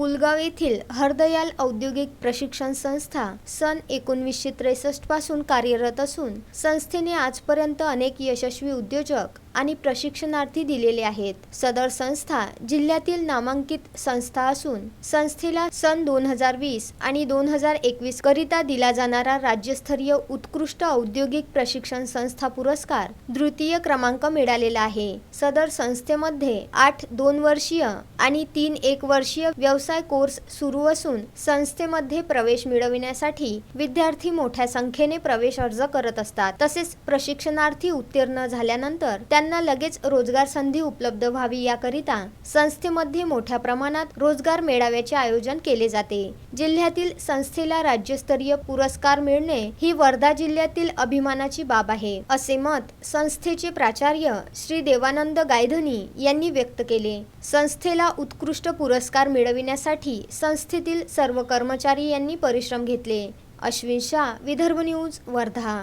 पुलगाव येथील हरदयाल औद्योगिक प्रशिक्षण संस्था सन एकोणवीसशे त्रेसष्टपासून कार्यरत असून संस्थेने आजपर्यंत अनेक यशस्वी उद्योजक आणि प्रशिक्षणार्थी दिलेले आहेत. सदर संस्था जिल्ह्यातील नामांकित संस्था असून संस्थेला सन दोन हजार वीस आणि दोन हजार एकवीस करिता दिला जाणारा राज्यस्तरीय उत्कृष्ट औद्योगिक प्रशिक्षण संस्था पुरस्कार द्वितीय क्रमांक मिळालेला आहे. सदर संस्थेमध्ये आठ दोन वर्षीय आणि तीन एक वर्षीय व्यवसाय कोर्स सुरू असून संस्थेमध्ये प्रवेश मिळविण्यासाठी विद्यार्थी मोठ्या संख्येने प्रवेश अर्ज करत असतात. तसेच प्रशिक्षणार्थी उत्तीर्ण झाल्यानंतर त्या त्यांना लगेच रोजगार संधी उपलब्ध व्हावी याकरिता संस्थेमध्ये मोठ्या प्रमाणात रोजगार मेळाव्याचे आयोजन केले जाते. जिल्ह्यातील संस्थेला राज्यस्तरीय पुरस्कार मिळणे ही वर्धा जिल्ह्यातील अभिमानाची बाब आहे असे मत संस्थेचे प्राचार्य श्री देवानंद गायधनी यांनी व्यक्त केले. संस्थेला उत्कृष्ट पुरस्कार मिळविण्यासाठी संस्थेतील सर्व कर्मचारी यांनी परिश्रम घेतले. अश्विन शाह विदर्भ न्यूज वर्धा.